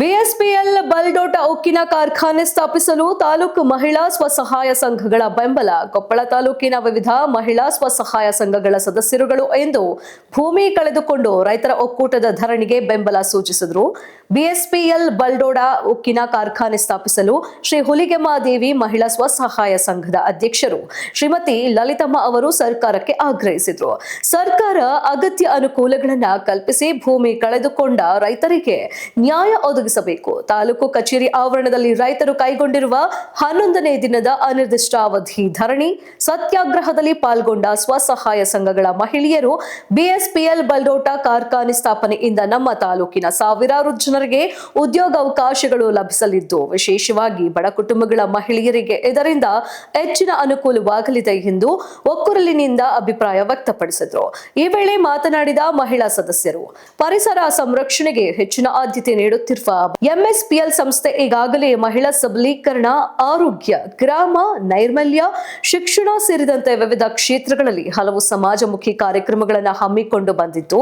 ಬಿಎಸ್ಪಿಎಲ್ ಬಲ್ಡೋಟ ಉಕ್ಕಿನ ಕಾರ್ಖಾನೆ ಸ್ಥಾಪಿಸಲು ತಾಲೂಕು ಮಹಿಳಾ ಸ್ವಸಹಾಯ ಸಂಘಗಳ ಬೆಂಬಲ. ಕೊಪ್ಪಳ ತಾಲೂಕಿನ ವಿವಿಧ ಮಹಿಳಾ ಸ್ವಸಹಾಯ ಸಂಘಗಳ ಸದಸ್ಯರುಗಳು ಎಂದು ಭೂಮಿ ಕಳೆದುಕೊಂಡು ರೈತರ ಒಕ್ಕೂಟದ ಧರಣಿಗೆ ಬೆಂಬಲ ಸೂಚಿಸಿದರು. ಬಿಎಸ್ಪಿಎಲ್ ಬಲ್ಡೋಡ ಉಕ್ಕಿನ ಕಾರ್ಖಾನೆ ಸ್ಥಾಪಿಸಲು ಶ್ರೀ ಹುಲಿಗೆಮ್ಮ ದೇವಿ ಮಹಿಳಾ ಸ್ವಸಹಾಯ ಸಂಘದ ಅಧ್ಯಕ್ಷರು ಶ್ರೀಮತಿ ಲಲಿತಮ್ಮ ಅವರು ಸರ್ಕಾರಕ್ಕೆ ಆಗ್ರಹಿಸಿದರು. ಸರ್ಕಾರ ಅಗತ್ಯ ಅನುಕೂಲಗಳನ್ನ ಕಲ್ಪಿಸಿ ಭೂಮಿ ಕಳೆದುಕೊಂಡ ರೈತರಿಗೆ ನ್ಯಾಯ ಒದಗಿಸಬೇಕು. ತಾಲೂಕು ಕಚೇರಿ ಆವರಣದಲ್ಲಿ ರೈತರು ಕೈಗೊಂಡಿರುವ ಹನ್ನೊಂದನೇ ದಿನದ ಅನಿರ್ದಿಷ್ಟಾವಧಿ ಧರಣಿ, ಸತ್ಯಾಗ್ರಹದಲ್ಲಿ ಪಾಲ್ಗೊಂಡ ಸ್ವಸಹಾಯ ಸಂಘಗಳ ಮಹಿಳೆಯರು ಬಿಎಸ್ಪಿಎಲ್ ಬಲ್ಡೋಟ ಕಾರ್ಖಾನೆ ಸ್ಥಾಪನೆಯಿಂದ ನಮ್ಮ ತಾಲೂಕಿನ ಸಾವಿರಾರು ಜನರಿಗೆ ಉದ್ಯೋಗಾವಕಾಶಗಳು ಲಭಿಸಲಿದ್ದು, ವಿಶೇಷವಾಗಿ ಬಡ ಕುಟುಂಬಗಳ ಮಹಿಳೆಯರಿಗೆ ಇದರಿಂದ ಹೆಚ್ಚಿನ ಅನುಕೂಲವಾಗಲಿದೆ ಎಂದು ಒಕ್ಕೂರಲಿನಿಂದ ಅಭಿಪ್ರಾಯ ವ್ಯಕ್ತಪಡಿಸಿದರು. ಈ ವೇಳೆ ಮಾತನಾಡಿದ ಮಹಿಳಾ ಸದಸ್ಯರು, ಪರಿಸರ ಸಂರಕ್ಷಣೆಗೆ ಹೆಚ್ಚಿನ ಆದ್ಯತೆ ನೀಡುತ್ತಿರುವ ಎಂಎಸ್ಪಿಎಲ್ ಸಂಸ್ಥೆ ಈಗಾಗಲೇ ಮಹಿಳಾ ಸಬಲೀಕರಣ, ಆರೋಗ್ಯ, ಗ್ರಾಮ, ನೈರ್ಮಲ್ಯ, ಶಿಕ್ಷಣ ಸೇರಿದಂತೆ ವಿವಿಧ ಕ್ಷೇತ್ರಗಳಲ್ಲಿ ಹಲವು ಸಮಾಜಮುಖಿ ಕಾರ್ಯಕ್ರಮಗಳನ್ನು ಹಮ್ಮಿಕೊಂಡು ಬಂದಿದ್ದು,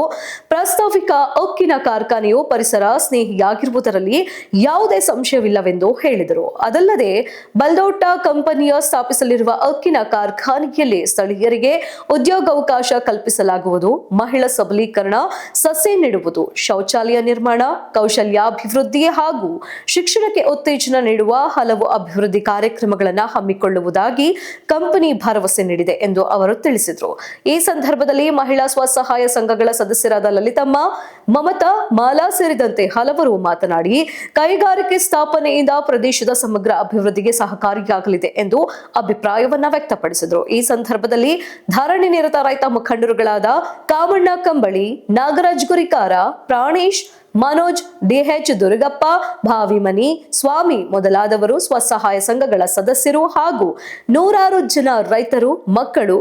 ಪ್ರಾಸ್ತಾವಿಕ ಉಕ್ಕಿನ ಕಾರ್ಖಾನೆಯು ಪರಿಸರ ಸ್ನೇಹಿಯಾಗಿರುವುದರಲ್ಲಿ ಯಾವುದೇ ಸಂಶಯವಿಲ್ಲವೆಂದು ಹೇಳಿದರು. ಅದಲ್ಲದೆ, ಬಲ್ದೋಟ ಕಂಪನಿಯ ಸ್ಥಾಪಿಸಲಿರುವ ಉಕ್ಕಿನ ಕಾರ್ಖಾನೆಯಲ್ಲಿ ಸ್ಥಳೀಯರಿಗೆ ಉದ್ಯೋಗಾವಕಾಶ ಕಲ್ಪಿಸಲಾಗುವುದು. ಮಹಿಳಾ ಸಬಲೀಕರಣ ಸಸ್ಯ ನೀಡುವುದು, ಶೌಚಾಲಯ ನಿರ್ಮಾಣ, ಕೌಶಲ್ಯಾಭಿವೃದ್ಧಿ ಹಾಗೂ ಶಿಕ್ಷಣಕ್ಕೆ ಉತ್ತೇಜನ ನೀಡುವ ಹಲವು ಅಭಿವೃದ್ಧಿ ಕಾರ್ಯಕ್ರಮಗಳನ್ನು ಹಮ್ಮಿಕೊಳ್ಳುವುದಾಗಿ ಕಂಪನಿ ಭರವಸೆ ನೀಡಿದೆ ಎಂದು ಅವರು ತಿಳಿಸಿದರು. ಈ ಸಂದರ್ಭದಲ್ಲಿ ಮಹಿಳಾ ಸ್ವಸಹಾಯ ಸಂಘಗಳ ಸದಸ್ಯರಾದ ಲಲಿತಮ್ಮ, ಮಮತಾ, ಮಾಲಾ ಸೇರಿದಂತೆ ಹಲವರು ಮಾತನಾಡಿ, ಕೈಗಾರಿಕೆ ಸ್ಥಾಪನೆಯಿಂದ ಪ್ರದೇಶದ ಸಮಗ್ರ ಅಭಿವೃದ್ಧಿಗೆ ಸಹಕಾರಿಯಾಗಲಿದೆ ಎಂದು ಅಭಿಪ್ರಾಯವನ್ನ ವ್ಯಕ್ತಪಡಿಸಿದರು. ಈ ಸಂದರ್ಭದಲ್ಲಿ ಧಾರಣಿ ನಿರತ ರೈತ ಮುಖಂಡರುಗಳಾದ ಕಾಮಣ್ಣ ಕಂಬಳಿ, ನಾಗರಾಜ್ ಗುರಿಕಾರ, ಪ್ರಾಣೇಶ್ ಮನೋಜ್ ಡಿಎಚ್ ದುರ್ಗಪ್ಪ ಭಾವಿಮನಿ ಸ್ವಾಮಿ ಮೊದಲಾದವರು ಸ್ವಸಹಾಯ ಸಂಘಗಳ ಸದಸ್ಯರು ಹಾಗೂ ನೂರಾರು ಜನ ರೈತರು ಮಕ್ಕಳು